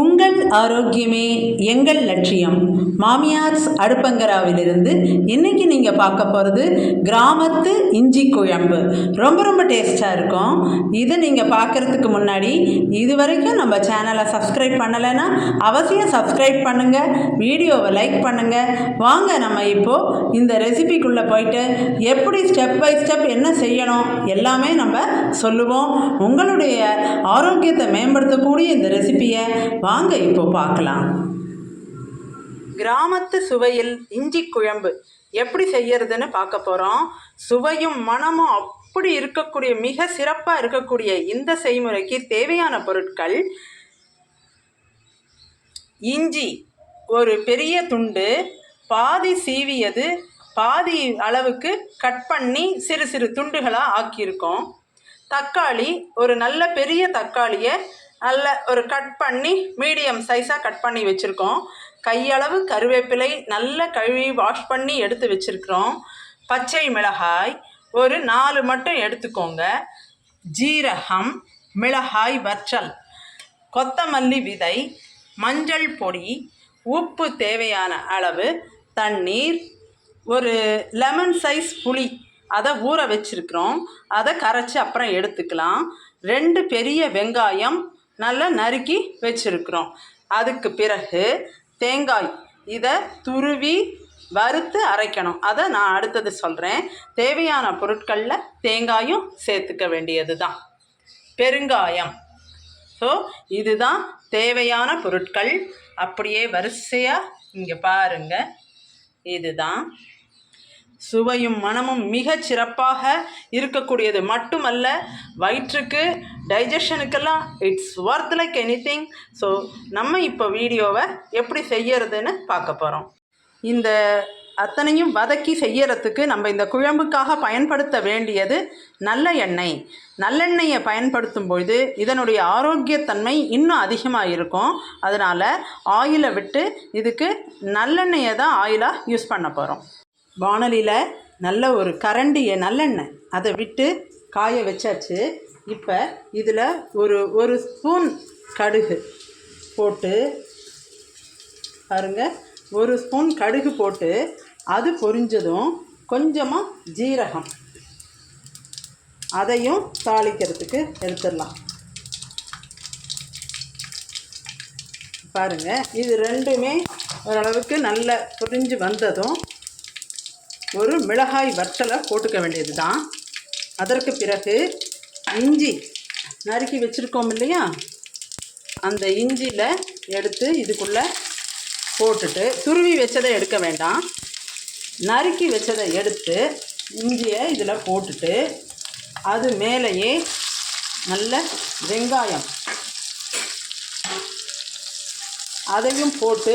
உங்கள் ஆரோக்கியமே எங்கள் லட்சியம். மாமியார்ஸ் அடுப்பங்கராவிலிருந்து இன்றைக்கி நீங்கள் பார்க்க போகிறது கிராமத்து இஞ்சி குழம்பு. ரொம்ப ரொம்ப டேஸ்ட்டாக இருக்கும். இதை நீங்கள் பார்க்குறதுக்கு முன்னாடி இது வரைக்கும் நம்ம சேனலை சப்ஸ்கிரைப் பண்ணலைன்னா அவசியம் சப்ஸ்கிரைப் பண்ணுங்கள் வீடியோவை லைக் பண்ணுங்கள் வாங்க நம்ம இப்போது இந்த ரெசிபிக்குள்ளே போயிட்டு எப்படி ஸ்டெப் பை ஸ்டெப் என்ன செய்யணும் எல்லாமே நம்ம சொல்லுவோம். உங்களுடைய ஆரோக்கியத்தை மேம்படுத்தக்கூடிய இந்த ரெசிபியை வாங்க இப்போ பார்க்கலாம். கிராமத்து சுவையில் இஞ்சி குழம்பு எப்படி செய்யறதுன்னு பார்க்க போகிறோம் சுவையும் மனமும் அப்படி இருக்கக்கூடிய மிக சிறப்பாக இருக்கக்கூடிய இந்த செய்முறைக்கு தேவையான பொருட்கள் இஞ்சி ஒரு பெரிய துண்டு பாதி சீவியது பாதி அளவுக்கு கட் பண்ணி சிறு சிறு துண்டுகளாக ஆக்கியிருக்கோம். தக்காளி ஒரு நல்ல பெரிய தக்காளியை நல்ல ஒரு கட் பண்ணி மீடியம் சைஸாக கட் பண்ணி வச்சுருக்கோம். கையளவு கருவேப்பிலை நல்ல கழுவி வாஷ் பண்ணி எடுத்து வச்சுருக்குறோம். பச்சை மிளகாய் ஒரு நாலு மட்டும் எடுத்துக்கோங்க. ஜீரகம் மிளகாய் வற்றல் கொத்தமல்லி விதை மஞ்சள் பொடி உப்பு தேவையான அளவு தண்ணீர் ஒரு லெமன் சைஸ் புளி அதை ஊற வச்சுருக்குறோம். அதை கரைச்சி அப்புறம் எடுத்துக்கலாம். ரெண்டு பெரிய வெங்காயம் நல்லா நறுக்கி வச்சுருக்குறோம். அதுக்கு பிறகு தேங்காய் இதை துருவி வறுத்து அரைக்கணும். அதை நான் அடுத்தது சொல்கிறேன் தேவையான பொருட்களில் தேங்காயும் சேர்த்துக்க வேண்டியது தான் பெருங்காயம். ஸோ இதுதான் தேவையான பொருட்கள். அப்படியே வரிசையாக இங்கே பாருங்கள் இதுதான் சுவையும் மனமும் மிகச் சிறப்பாக இருக்கக்கூடியது. மட்டுமல்ல வயிற்றுக்கு டைஜஷனுக்கெல்லாம் it's worth like anything so நம்ம இப்போ வீடியோவை எப்படி செய்யறதுன்னு பார்க்க போகிறோம் இந்த அத்தனையும் வதக்கி செய்யறதுக்கு நம்ம இந்த குழம்புக்காக பயன்படுத்த வேண்டியது நல்ல எண்ணெய். நல்லெண்ணெயை பயன்படுத்தும் பொழுது இதனுடைய ஆரோக்கியத்தன்மை இன்னும் அதிகமாக இருக்கும். அதனால் ஆயிலை விட்டு இதுக்கு நல்லெண்ணெயை தான் ஆயிலாக யூஸ் பண்ண போகிறோம் வானலியில் நல்ல ஒரு கரண்டியை நல்லெண்ணெய் அதை விட்டு காய வச்சாச்சு. இப்போ இதில் ஒரு ஒரு ஸ்பூன் கடுகு போட்டு பாருங்க. ஒரு ஸ்பூன் கடுகு போட்டு அது பொரிஞ்சதும் கொஞ்சமாக ஜீரகம். அதையும் தாளிக்கிறதுக்கு எடுத்துடலாம். பாருங்கள் இது ரெண்டுமே ஓரளவுக்கு நல்ல புரிஞ்சு வந்ததும் ஒரு மிளகாய் வற்றலை போட்டுக்க வேண்டியது தான் அதற்கு பிறகு இஞ்சி நறுக்கி வச்சுருக்கோம் இல்லையா? அந்த இஞ்சியில் எடுத்து இதுக்குள்ளே போட்டுட்டு துருவி வச்சதை எடுக்க வேண்டாம். நறுக்கி வச்சதை எடுத்து இஞ்சியை இதில் போட்டுட்டு அது மேலேயே நல்ல வெங்காயம் அதையும் போட்டு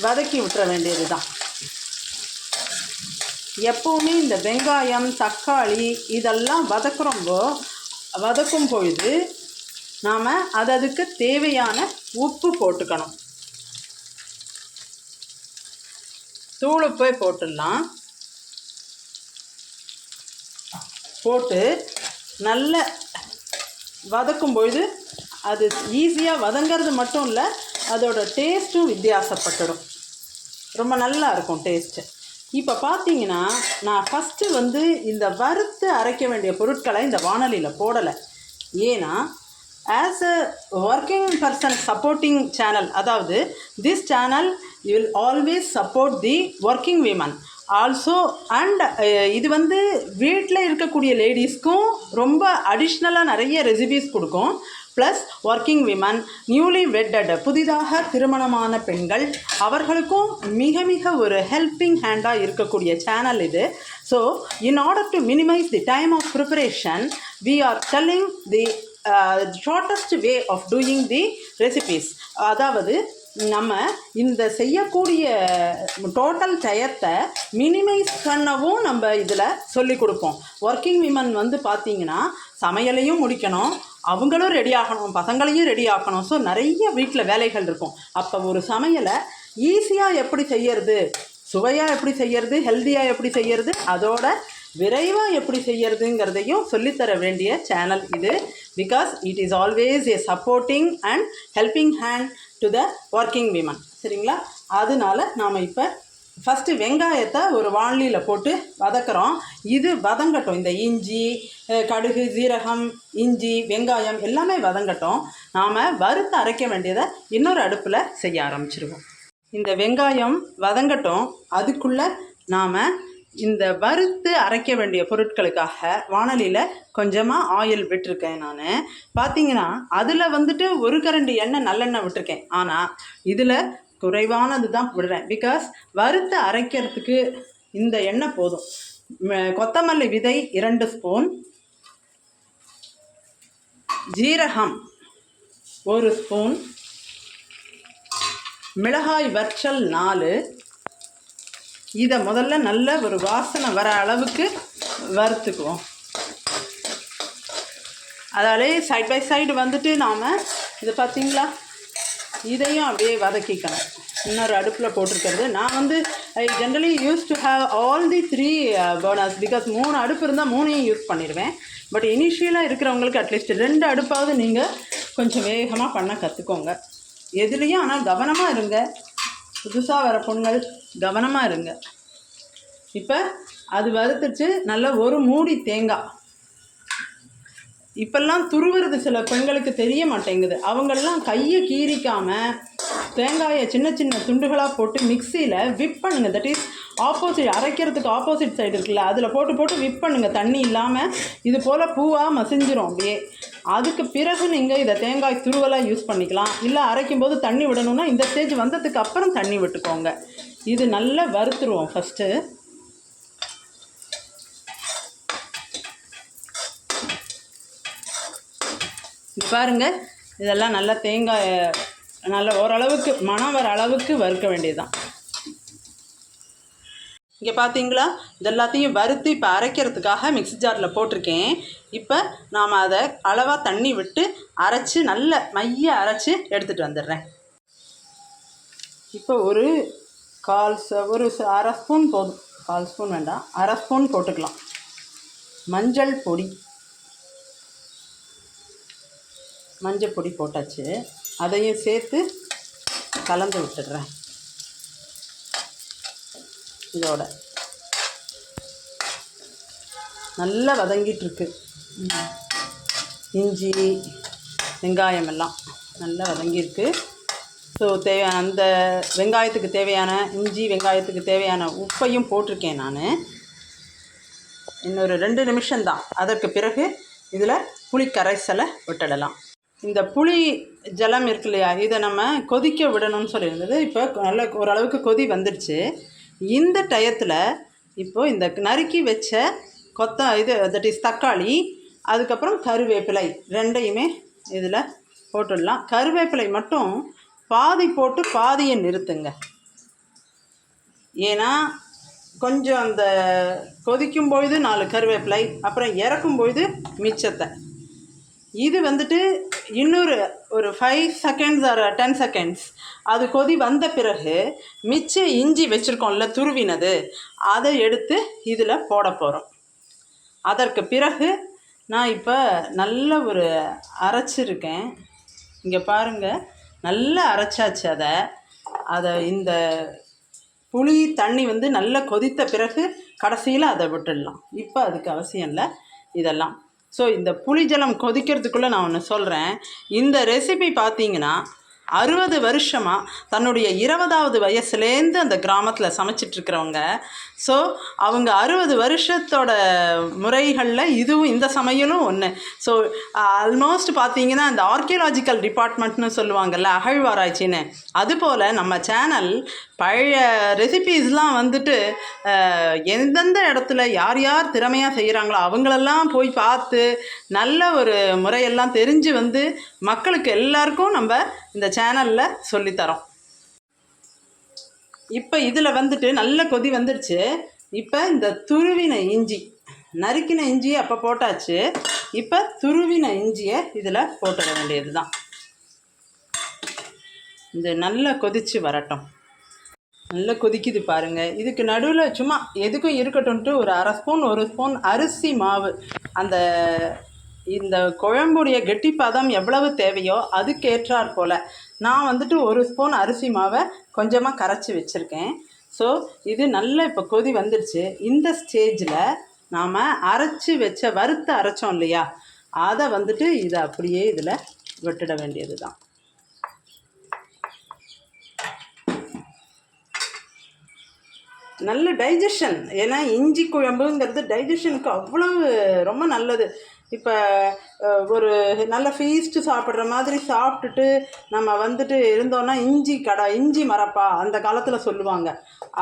வதக்கி விட்டுற வேண்டியது தான் எப்போவுமே இந்த வெங்காயம் தக்காளி இதெல்லாம் வதக்குறோம்போ வதக்கும் பொழுது நாம் அது அதுக்கு தேவையான உப்பு போட்டுக்கணும். தூளுப்பை போட்டுடலாம். போட்டு நல்ல வதக்கும் பொழுது அது ஈஸியாக வதங்கிறது மட்டும் இல்லை அதோட டேஸ்ட்டும் வித்தியாசப்பட்டுடும் ரொம்ப நல்லா இருக்கும் டேஸ்ட்டு. இப்போ பார்த்தீங்கன்னா நான் ஃபஸ்ட்டு வந்து இந்த வறுத்து அரைக்க வேண்டிய பொருட்களை இந்த வானொலியில் போடலை. ஏன்னா as a working person supporting channel அதாவது this channel will always support the working women also and uh, இது வந்து வீட்டில் இருக்கக்கூடிய லேடிஸ்க்கும் ரொம்ப அடிஷ்னலாக நிறைய ரெசிபிஸ் கொடுக்கும். Plus working women newly wedded புதிதாக திருமணமான பெண்கள் அவர்களுக்கும் மிக மிக ஒரு ஹெல்பிங் ஹேண்டாக இருக்கக்கூடிய சேனல் இது. So in order to minimise the time of preparation we are telling the shortest way of doing the recipes அதாவது நம்ம இந்த செய்யக்கூடிய டோட்டல் டயத்தை மினிமைஸ் பண்ணவும் நம்ம இதில் சொல்லி கொடுப்போம். ஒர்க்கிங் விமன் வந்து பார்த்திங்கன்னா சமையலையும் முடிக்கணும் அவங்களும் ரெடி ஆகணும் பசங்களையும் ரெடி ஆக்கணும். ஸோ நிறைய வீட்டில் வேலைகள் இருக்கும். அப்போ ஒரு சமையலை ஈஸியாக எப்படி செய்யறது சுவையாக எப்படி செய்யறது ஹெல்த்தியாக எப்படி செய்யறது அதோட விரைவாக எப்படி செய்யறதுங்கிறதையும் சொல்லித்தர வேண்டிய சேனல் இது. Because it is always a supporting and helping hand to the working women சரிங்களா? அதனால நாம் இப்போ ஃபஸ்ட்டு வெங்காயத்தை ஒரு வாளியில் போட்டு வதக்குறோம். இது வதங்கட்டும். இந்த இஞ்சி கடுகு சீரகம் இஞ்சி வெங்காயம் எல்லாமே வதங்கட்டும். நாம் வறுத்து அரைக்க வேண்டியதை இன்னொரு அடுப்பில் செய்ய ஆரம்பிச்சிருவோம். இந்த வெங்காயம் வதங்கட்டும். அதுக்குள்ளே நாம் இந்த வறுத்து அரைக்க வேண்டிய பொருட்களுக்காக வானலியில் கொஞ்சமாக ஆயில் விட்டிருக்கேன் நான். பார்த்தீங்கன்னா அதில் வந்துட்டு ஒரு கரண்டி எண்ணெய் நல்லெண்ணெய் விட்டுருக்கேன். ஆனால் இதில் குறைவானது தான் விடுறேன். பிகாஸ் வறுத்து அரைக்கிறதுக்கு இந்த எண்ணெய் போதும். ம- கொத்தமல்லி விதை இரண்டு ஸ்பூன். ஜீரகம் ஒரு ஸ்பூன். மிளகாய் வற்றல் நாலு. இதை முதல்ல நல்ல ஒரு வாசனை வர அளவுக்கு வறுத்துக்குவோம். அதாலே சைட் பை சைடு வந்துட்டு நாம் இது பார்த்தீங்களா இதையும் அப்படியே வதக்கிக்கணும் இன்னொரு அடுப்பில் போட்டிருக்கிறது. நான் வந்து I generally use to have all the three burners because மூணு அடுப்பு இருந்தால் மூணையும் யூஸ் பண்ணிடுவேன். பட் இனிஷியலாக இருக்கிறவங்களுக்கு அட்லீஸ்ட் ரெண்டு அடுப்பாவது நீங்கள் கொஞ்சம் வேகமாக பண்ண கற்றுக்கோங்க எதுலேயும் ஆனால் கவனமாக இருங்க. புதுசாக வர பொண்கள் கவனமாக இருங்க. இப்போ அது வறுத்துச்சு நல்ல ஒரு மூடி தேங்காய். இப்பெல்லாம் துருவுறது சில பெண்களுக்கு தெரிய மாட்டேங்குது. அவங்களெலாம் கையை கீறிக்காமல் தேங்காயை சின்ன சின்ன துண்டுகளாக போட்டு மிக்சியில் விப் பண்ணுங்கள் தட் இஸ் ஆப்போசிட் அரைக்கிறதுக்கு ஆப்போசிட் சைடு இருக்குல்ல அதில் போட்டு போட்டு விப் பண்ணுங்கள் தண்ணி இல்லாமல் இது போல் பூவாக மசிஞ்சிரும் அப்படியே. அதுக்கு பிறகு நீங்கள் இதை தேங்காய் துருவலாக யூஸ் பண்ணிக்கலாம். இல்லை அரைக்கும் போது தண்ணி விடணும்னா இந்த ஸ்டேஜ் வந்ததுக்கு அப்புறம் தண்ணி விட்டுக்கோங்க. இது நல்லா வறுத்துருவோம் ஃபஸ்ட்டு பாருங்கள் பாருங்க இதெல்லாம் நல்லா தேங்காய் நல்ல ஓரளவுக்கு மனம் வர அளவுக்கு வறுக்க வேண்டியதுதான். இங்கே பார்த்தீங்களா இது எல்லாத்தையும் வறுத்து இப்போ அரைக்கிறதுக்காக மிக்ஸி ஜாரில் போட்டிருக்கேன். இப்போ நாம் அதை அளவாக தண்ணி விட்டு அரைச்சி நல்ல மைய அரைச்சி எடுத்துகிட்டு வந்துடுறேன். இப்போ ஒரு கால் ஒரு ச- அரை ஸ்பூன் போதும். கால் ஸ்பூன் வேண்டாம். அரை ஸ்பூன் போட்டுக்கலாம். மஞ்சள் பொடி. மஞ்சள் பொடி போட்டாச்சு. அதையும் சேர்த்து கலந்து விட்டுடுறேன். இதோட. நல்லா வதங்கிட்டுருக்கு. இஞ்சி வெங்காயம் எல்லாம் நல்லா வதங்கியிருக்கு. ஸோ தேவையான அந்த வெங்காயத்துக்கு தேவையான இஞ்சி வெங்காயத்துக்கு தேவையான உப்பையும் போட்டிருக்கேன் நான். இன்னொரு ரெண்டு நிமிஷம்தான் அதற்கு பிறகு இதில் புளி கரைசலை விட்டுடலாம் இந்த புளி ஜலம் இருக்கு இல்லையா? இதை நம்ம கொதிக்க விடணும்னு சொல்லியிருந்தது. இப்போ நல்ல ஓரளவுக்கு கொதி வந்துடுச்சு இந்த டயத்தில் இப்போது இந்த நறுக்கி வச்ச கொத்த இது தட் இஸ் தக்காளி அதுக்கப்புறம் கருவேப்பிலை ரெண்டையுமே இதில் போட்டுடலாம். கருவேப்பிலை மட்டும் பாதி போட்டு பாதியை நிறுத்துங்க. ஏன்னா கொஞ்சம் அந்த கொதிக்கும் பொழுது நாலு கருவேப்பிலை அப்புறம் இறக்கும் பொழுது மிச்சத்தை. இது வந்துட்டு இன்னொரு ஒரு five seconds or ten seconds அது கொதி வந்த பிறகு மிச்ச இஞ்சி வச்சுருக்கோம்ல துருவினது அதை எடுத்து இதில் போட போகிறோம் அதற்கு பிறகு நான் இப்போ நல்ல ஒரு அரைச்சிருக்கேன். இங்கே பாருங்கள் நல்லா அரைச்சாச்சு அதை. அதை இந்த புளி தண்ணி வந்து நல்லா கொதித்த பிறகு கடைசியில் அதை விட்டுடலாம். இப்போ அதுக்கு அவசியம் இல்லை. இதெல்லாம். ஸோ இந்த புளி ஜலம் கொதிக்கிறதுக்குள்ளே நான் ஒன்று சொல்கிறேன் இந்த ரெசிபி பார்த்தீங்கன்னா அறுபது வருஷமாக தன்னுடைய இருபதாவது வயசுலேருந்து அந்த கிராமத்தில் சமைச்சிட்ருக்கிறவங்க. ஸோ அவங்க அறுபது வருஷத்தோட முறைகளில் இதுவும் இந்த சமையலும் ஒன்று ஸோ ஆல்மோஸ்ட் பார்த்தீங்கன்னா இந்த ஆர்கியலாஜிக்கல் டிபார்ட்மெண்ட்னு சொல்லுவாங்கள்ல அகழ்வாராய்ச்சின்னு. அதுபோல் நம்ம சேனல் பழைய ரெசிபீஸ்லாம் வந்துட்டு எந்தெந்த இடத்துல யார் யார் திறமையாக செய்கிறாங்களோ அவங்களெல்லாம் போய் பார்த்து நல்ல ஒரு முறையெல்லாம் தெரிஞ்சு வந்து மக்களுக்கு எல்லாருக்கும் நம்ம இந்த சேனலில் சொல்லித்தரோம். இப்போ இதில் வந்துட்டு நல்ல கொதி வந்துடுச்சு இப்போ இந்த துருவின இஞ்சி நறுக்கின இஞ்சியை அப்போ போட்டாச்சு. இப்போ துருவின இஞ்சியை இதில் போட்டுட வேண்டியது தான் இந்த நல்லா கொதித்து வரட்டும். நல்லா கொதிக்குது பாருங்கள் இதுக்கு நடுவில் சும்மா எதுக்கும் இருக்கட்டும்ட்டு ஒரு அரை ஸ்பூன் ஒரு ஸ்பூன் அரிசி மாவு அந்த இந்த குழம்புடைய கெட்டிப்பதம் எவ்வளவு தேவையோ அதுக்கேற்றார் போல் நான் வந்துட்டு ஒரு ஸ்பூன் அரிசி மாவை கொஞ்சமாக கரைச்சி வச்சுருக்கேன். ஸோ இது நல்லா இப்போ கொதி வந்துடுச்சு. இந்த ஸ்டேஜில் நாம் அரைச்சி வச்ச வறுத்து அரைச்சோம் இல்லையா? அதை வந்துட்டு இதை அப்படியே இதில் விட்டுட வேண்டியது தான் நல்ல டைஜஷன் ஏன்னா இஞ்சி குழம்புங்கிறது டைஜஷனுக்கு அவ்வளவு ரொம்ப நல்லது. இப்போ ஒரு நல்ல ஃபீஸ்ட்டு சாப்பிட்ற மாதிரி சாப்பிட்டுட்டு நம்ம வந்துட்டு இருந்தோன்னா இஞ்சி கடை இஞ்சி மரப்பா அந்த காலத்தில் சொல்லுவாங்க.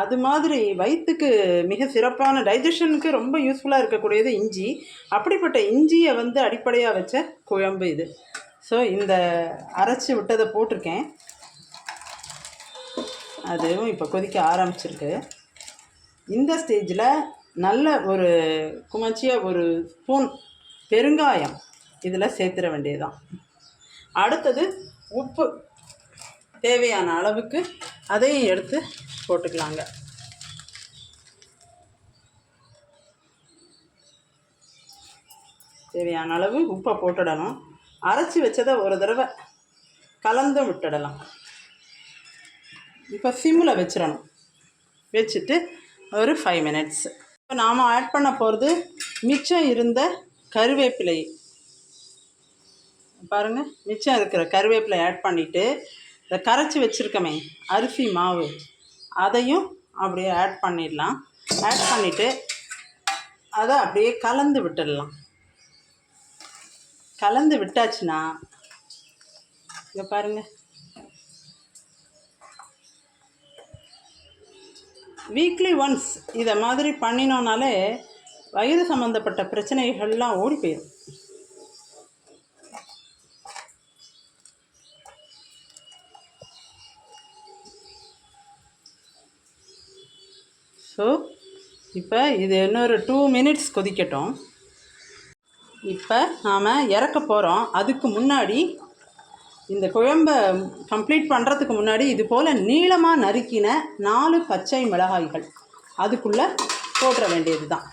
அது மாதிரி வயிற்றுக்கு மிக சிறப்பான டைஜஷனுக்கு ரொம்ப யூஸ்ஃபுல்லாக இருக்கக்கூடியது இஞ்சி. அப்படிப்பட்ட இஞ்சியை வந்து அடிப்படையாக வச்ச குழம்பு இது. ஸோ இந்த அரைச்சி விட்டதை போட்டிருக்கேன். அதுவும் இப்போ கொதிக்க ஆரம்பிச்சிருக்கு. இந்த ஸ்டேஜில் நல்ல ஒரு குமச்சியாக ஒரு ஸ்பூன் பெருங்காயம். இதில் சேர்த்துட வேண்டியதுதான். அடுத்தது உப்பு. தேவையான அளவுக்கு அதையும் எடுத்து போட்டுக்கலாங்க. தேவையான அளவு உப்பை போட்டுடணும் அரைச்சி வச்சதை ஒரு தடவை கலந்து விட்டுடலாம். இப்போ சிம்மில் வச்சிடணும். வச்சுட்டு ஒரு ஃபைவ் மினிட்ஸ் இப்போ நாம் ஆட் பண்ண போகிறது மிச்சம் இருந்த கருவேப்பிலை. பாருங்கள் மிச்சம் இருக்கிற கருவேப்பிலை ஆட் பண்ணிவிட்டு இந்த கரைச்சி வச்சுருக்கமே அரிசி மாவு. அதையும் அப்படியே ஆட் பண்ணிடலாம். ஆட் பண்ணிவிட்டு அதை அப்படியே கலந்து விட்டுடலாம். கலந்து விட்டாச்சுன்னா இங்கே பாருங்கள் வீக்லி ஒன்ஸ் இதை மாதிரி பண்ணினோனாலே வயிறு சம்மந்தப்பட்ட பிரச்சனைகள்லாம் ஓடி போயிடும் ஸோ இப்போ இது இன்னொரு டூ மினிட்ஸ் கொதிக்கட்டும். இப்போ நாம் இறக்க போகிறோம் அதுக்கு முன்னாடி இந்த குழம்பை கம்ப்ளீட் பண்ணுறதுக்கு முன்னாடி இது போல் நீளமாக நறுக்கின நாலு பச்சை மிளகாய்கள். அதுக்குள்ளே போட்டுற வேண்டியது தான்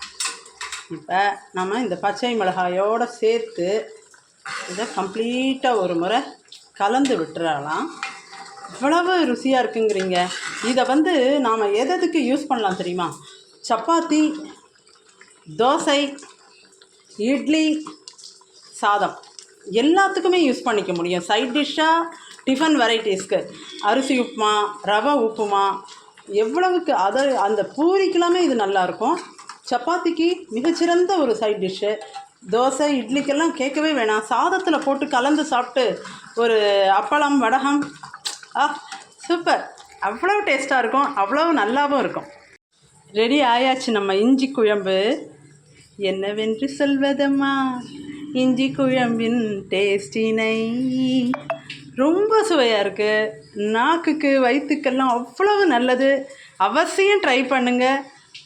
இப்போ நம்ம இந்த பச்சை மிளகாயோடு சேர்த்து இதை கம்ப்ளீட்டாக ஒரு முறை கலந்து விட்டுறலாம். இவ்வளவு ருசியாக இருக்குங்கிறீங்க. இதை வந்து நாம் எதுக்கு யூஸ் பண்ணலாம் தெரியுமா? சப்பாத்தி தோசை இட்லி சாதம். எல்லாத்துக்குமே யூஸ் பண்ணிக்க முடியும். சைட் டிஷ்ஷாக டிஃபன் வெரைட்டிஸ்க்கு அரிசி உப்புமா ரவை உப்புமா எவ்வளவுக்கு அதை அந்த பூரிக்கெல்லாமே இது நல்லாயிருக்கும் சப்பாத்திக்கு மிகச்சிறந்த ஒரு சைட் டிஷ்ஷு தோசை இட்லிக்கெல்லாம் கேட்கவே வேணாம். சாதத்தில் போட்டு கலந்து சாப்பிட்டு ஒரு அப்பளம் வடகம். ஆ சூப்பர் அவ்வளோ டேஸ்ட்டாக இருக்கும். அவ்வளோ நல்லாவும் இருக்கும். ரெடி ஆயாச்சு நம்ம இஞ்சி குழம்பு. என்னவென்று சொல்வதம்மா? இஞ்சி குழம்பின் டேஸ்டினை ரொம்ப சுவையாக இருக்குது நாக்குக்கு வயிற்றுக்கெல்லாம் அவ்வளவு நல்லது. அவசியம் ட்ரை பண்ணுங்கள்